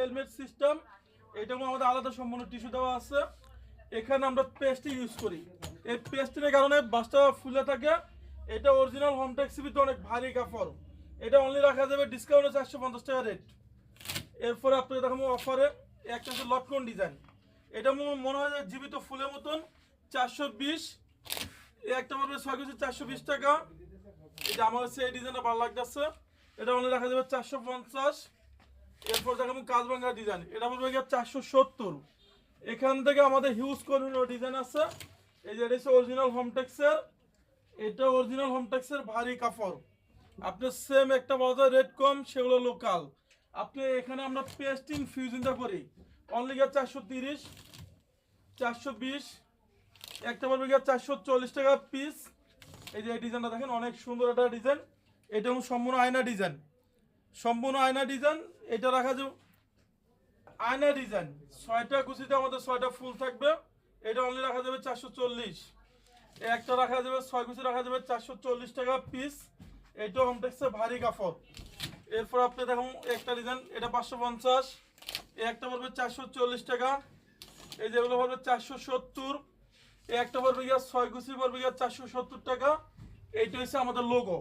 Helmet system এটা আমাদের আলাদা সম্পূর্ণ টিস্যু দেওয়া আছে। এখানে আমরা পেস্টই ইউজ করি। এই পেস্টের কারণে বাসটা ফুলে থাকে। এটা অরিজিনাল হোম ট্যাক্সিবিতে অনেক ভারী কাপড়। এটা অনলি রাখা যাবে ডিসকাউন্টে চারশো পঞ্চাশ টাকা রেট এরপরে আপনাকে দেখাবো অফারে একটা হচ্ছে লটকন ডিজাইন এটা মনে হয় যে জীবিত ফুলের মতন, চারশো বিশ। একটা পড়বে ছয় কেজি, চারশো বিশ টাকা। এটা আমার কাছে এই ডিজাইনটা ভালো লাগতেছে। এটা অনলি রাখা যাবে চারশো পঞ্চাশ। এরপর দেখাবো কাজবাঙ্গা ডিজাইন এটা পড়বে গিয়ে চারশো সত্তর। এখান থেকে আমাদের হিউজ কোনো ডিজাইন আছে। এই যে এটা হচ্ছে অরিজিনাল হোমটেক্সের এটা অরিজিনাল হোমটেক্সের ভারী কাপড়। আপনি সেম একটা বাজার রেট কম, সেগুলো লোকাল আপনি এখানে আমরা পেস্টিং ফিউজিনটা করি। অনলি গিয়ে চারশো তিরিশ, চারশো বিশ, একটা পড়বে গিয়ে চারশো চল্লিশ টাকা পিস এই যে ডিজাইনটা দেখেন, অনেক সুন্দর একটা ডিজাইন এটা হলো সম্পূর্ণ আয়না ডিজাইন সম্পূর্ণ আয়না ডিজাইন এটা রাখা যাবে। আয়না ডিজাইন ছয়টা কুচিতে আমাদের ছয়টা ফুল থাকবে। এটা অনলি রাখা যাবে চারশো চল্লিশ। একটা রাখা যাবে, ছয় কুচি রাখা যাবে চারশো চল্লিশ টাকা পিস এটা হোমটেক্সে ভারী কাপড়। এরপর আপনি দেখুন একটা ডিজাইন এটা পাঁচশো পঞ্চাশ। একটা পড়বে চারশো চল্লিশ টাকা। এই যেগুলো পড়বে চারশো সত্তর। একটা পড়বে গিয়া ছয় কুচি, পড়বে গিয়া চারশো সত্তর টাকা। এইটা হচ্ছে আমাদের লোগো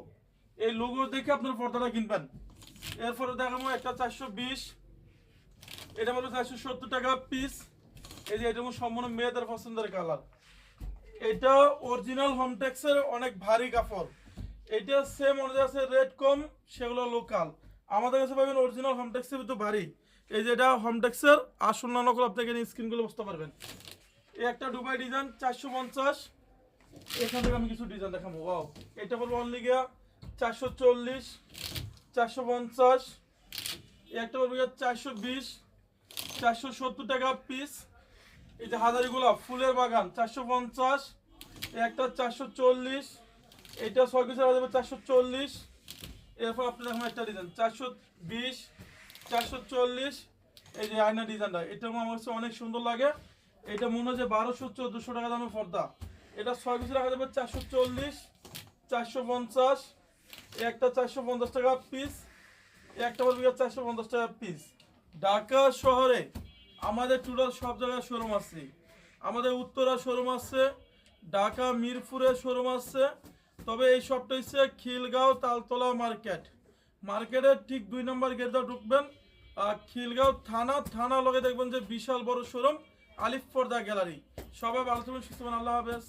এই লোগো দেখে আপনার পর্দাটা কিনবেন। এরপরে দেখাবো একটা চারশো বিশ। এটা পড়বে চারশো সত্তর টাকা পিস এই যে এটা সম্পূর্ণ মেয়েদের পছন্দের কালার এটা অরিজিনাল হোমটেক্সের অনেক ভারী কাপড়। এটা সেম অনুযায়ী আছে রেট কম সেগুলো লোকাল আমাদের কাছে পাবেন অরিজিনাল হোমটেক্সের ভিতরে ভারী। এই যে এটা হোমটেক্সের আসল নানকল আপনি স্ক্রিনগুলো বুঝতে পারবেন। এই একটা দুবাই ডিজাইন চারশো পঞ্চাশ। এখান থেকে আমি কিছু ডিজাইন দেখাবো। ওয়াও এটা বলব অনলি গিয়া চারশো চল্লিশ। চারশো পঞ্চাশ একটা গিয়া চারশো বিশ, চারশো সত্তর টাকা পিস এই যে হাজারিগুলো, ফুলের বাগান, চারশো পঞ্চাশ একটা চারশো চল্লিশ এটা ছয় কিছু যাবে চারশো চল্লিশ। এরপর আপনি দেখুন একটা ডিজাইন চারশো বিশ, চারশো চল্লিশ। এই যে আয়না ডিজাইনটা এটা আমার কাছে অনেক সুন্দর লাগে। এটা মনে হয় বারোশো, চোদ্দোশো টাকা দামের পর্দা। এটা ছয় কিছু রাখা যাবে চারশো চল্লিশ, চারশো পঞ্চাশ একটা চারশো পঞ্চাশ টাকা পিস একটা বলবি চারশো পঞ্চাশ টাকা পিস ঢাকা শহরে আমাদের টোটাল সব জায়গায় শোরুম আছে। আমাদের উত্তরা শোরুম আছে, ঢাকা মিরপুরে শোরুম আছে। তবে এই শপটা হচ্ছে খিলগাঁও তালতলা মার্কেট মার্কেটের ঠিক দুই নম্বর গেটটা ঢুকবেন, আর খিলগাঁও থানা থানা লগে দেখবেন যে বিশাল বড় শোরুম আলিফ পর্দা গ্যালারি সবাই ভালো থাকবেন, সুস্থ আল্লাহ হাফেজ।